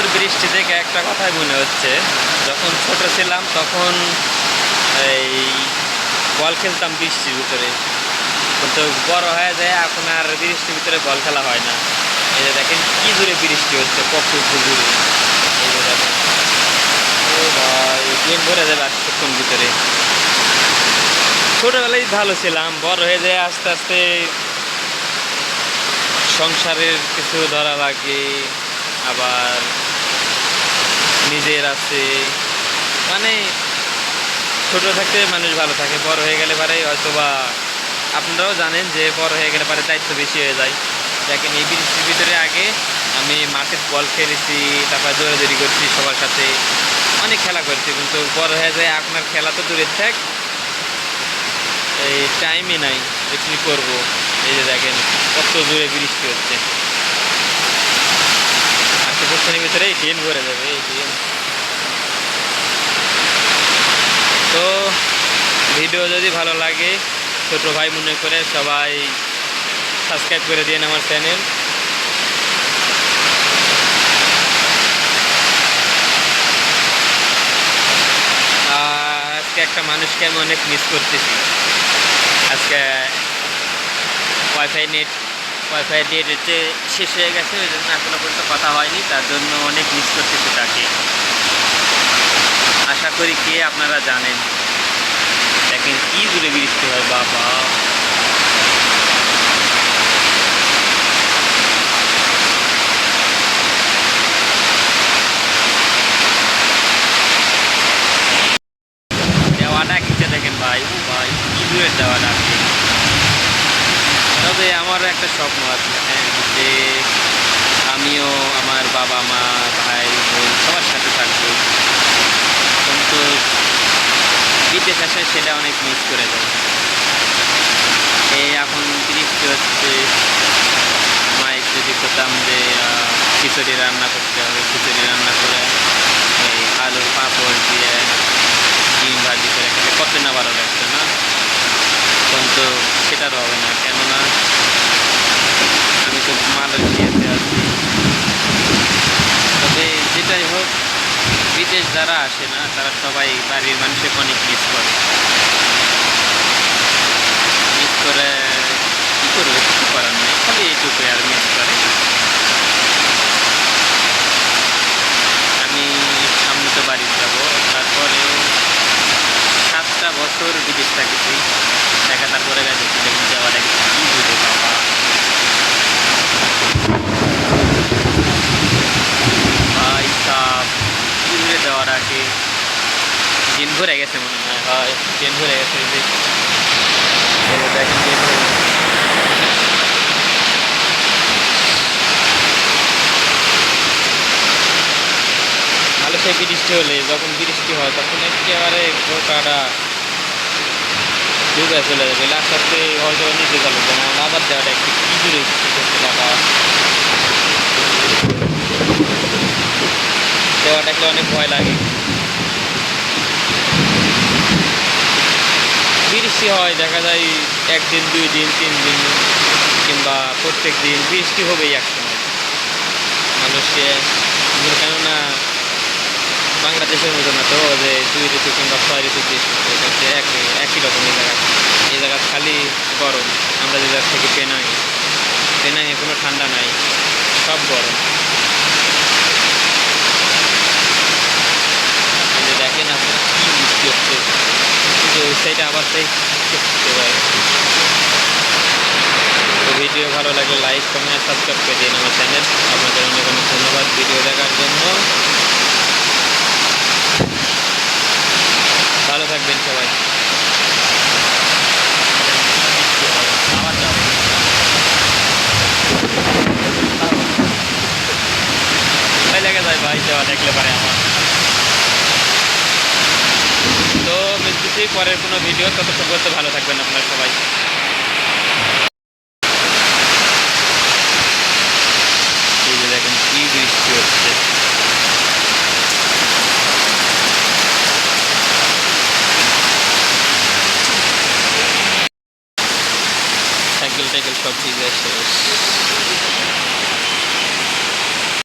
জোর বৃষ্টি দেখে একটা কথাই মনে হচ্ছে। যখন ছোট ছিলাম তখন এই বল খেলতাম বৃষ্টির ভিতরে। কিন্তু বড় হয়ে যায় এখন আর বৃষ্টির ভিতরে বল খেলা হয় না। এই যে দেখেন কি জোরে বৃষ্টি হচ্ছে, কত জোরে। এই যে দেখেন। দিন ভরে যাবে আর কিছুক্ষণ ভিতরে। ছোটবেলায় ভালো ছিলাম, বড় হয়ে যায় আস্তে আস্তে সংসারের কিছু ধরা লাগে, আবার নিজের আছে। মানে ছোট থাকতে মানুষ ভালো থাকে, বড় হয়ে গেলে পারে হয়তো বা আপনারাও জানেন যে বড় হয়ে গেলে পারে দায়িত্ব বেশি হয়ে যায়। দেখেন এই বৃষ্টির ভিতরে আগে আমি মাঠে বল খেলেছি, তারপর দৌড়াদৌড়ি করছি সবার সাথে, অনেক খেলা করছি, কিন্তু বড় হয়ে যায় আপনার খেলা তো দূরের থাক। এই টাইমই নাই যে কী করব। এই যে দেখেন, কত জোরে বৃষ্টি হচ্ছে। কিছুক্ষণের ভিতরে এই ড্রেন ভরে যাবে, এই ড্রেন তো ভিডিও যদি ভালো লাগে, ছোট ভাই মনে করে সবাই সাবস্ক্রাইব করে দিন আমার চ্যানেল আজকে একটা মানুষকে আমি অনেক মিস করতেছি। আজকে ওয়াইফাই নেট ওয়াইফাই নেট হচ্ছে শেষ হয়ে গেছে, ওই জন্য এখনও পর্যন্ত কথা হয়নি, তার জন্য অনেক মিস করতেছি তাকে। আশা করি কে আপনারা জানেন। দেখেন কি দূরে বৃষ্টি হয় বাবা ভাই, ও ভাই, কি তবে আমার একটা স্বপ্ন আছে হ্যাঁ যে আমিও আমার বাবা মা ভাই বোন সবার সাথে থাকব কিন্তু বিদেশ সেটা অনেক মিস করে যায় এই এখন তৃপ্তি হচ্ছে মায়ের যদি করতাম যে খিচুড়ি রান্না করতে হবে, খিচুড়ি রান্না করে, এই আলুর পাঁপড় দিয়ে ডিম ভাজি করে খেলে কত না ভালো লাগতো না কিন্তু সেটার হবে না কেননা আমি তো মালয়েশিয়াতে আছি তবে যেটাই হোক বিদেশ যারা আসে না, তারা সবাই বাড়ির মানুষে অনেক মিস করে। মিস করে কী করবে? কিছু করার নেই, খালি এইটুকুই আর মিস করে আমি সামনে তো বাড়ি যাব তারপরে সাতটা বছর বিদেশ থাকেছি দেখা তারপরে গেছে দেখুন যাওয়াটা কি দূরে বাবা ভাই সাপ কি দূরে দেওয়ার আগে ভরে গেছে মনে হয় হয় দিন ভরে গেছে এই যে। এই যে দেখেন দিন ভরে গেছে। ভালো সে বৃষ্টি হলে যখন বৃষ্টি হয় তখন একেবারে গোটাটা ডুবে চলে যাবে আস্তে আস্তে হয়তো নিচে গেল যেমন আবার দেওয়াটা একটু কি দূরে দেওয়াটাকে অনেক ভয় লাগে বৃষ্টি হয়, দেখা যায় একদিন, দুই দিন, তিন দিন, কিংবা প্রত্যেক দিন বৃষ্টি হবেই একসময় মানুষকে, কেননা বাংলাদেশের মতো না তো, যে দুই ঋতু কিংবা ছয় ঋতু বৃষ্টি হচ্ছে একই একই রকম এই জায়গা। এই জায়গা খালি গরম, আমরা যে জায়গা থেকে পেনাই, পেনাইয়ে কোনো ঠান্ডা নাই, সব গরম। দেখেন আপনারা কি বৃষ্টি হচ্ছে, কিন্তু সাইডে আবার সেই দেখতে তো ভিডিও ভালো লাগলে লাইক কমেন্ট সাবস্ক্রাইব করে দিন আমার চ্যানেল আপনাদের অনেক অনেক ধন্যবাদ ভিডিও দেখার জন্য। ভালো থাকবেন সবাই। আবার যাব ভাই ভাই, যাওয়া দেখলে পারে আমার আসছি পরের কোনো ভিডিও ততক্ষণ পর্যন্ত ভালো থাকবেন আপনার সবাই। সাইকেল টাইকেল সব ঠিক আছে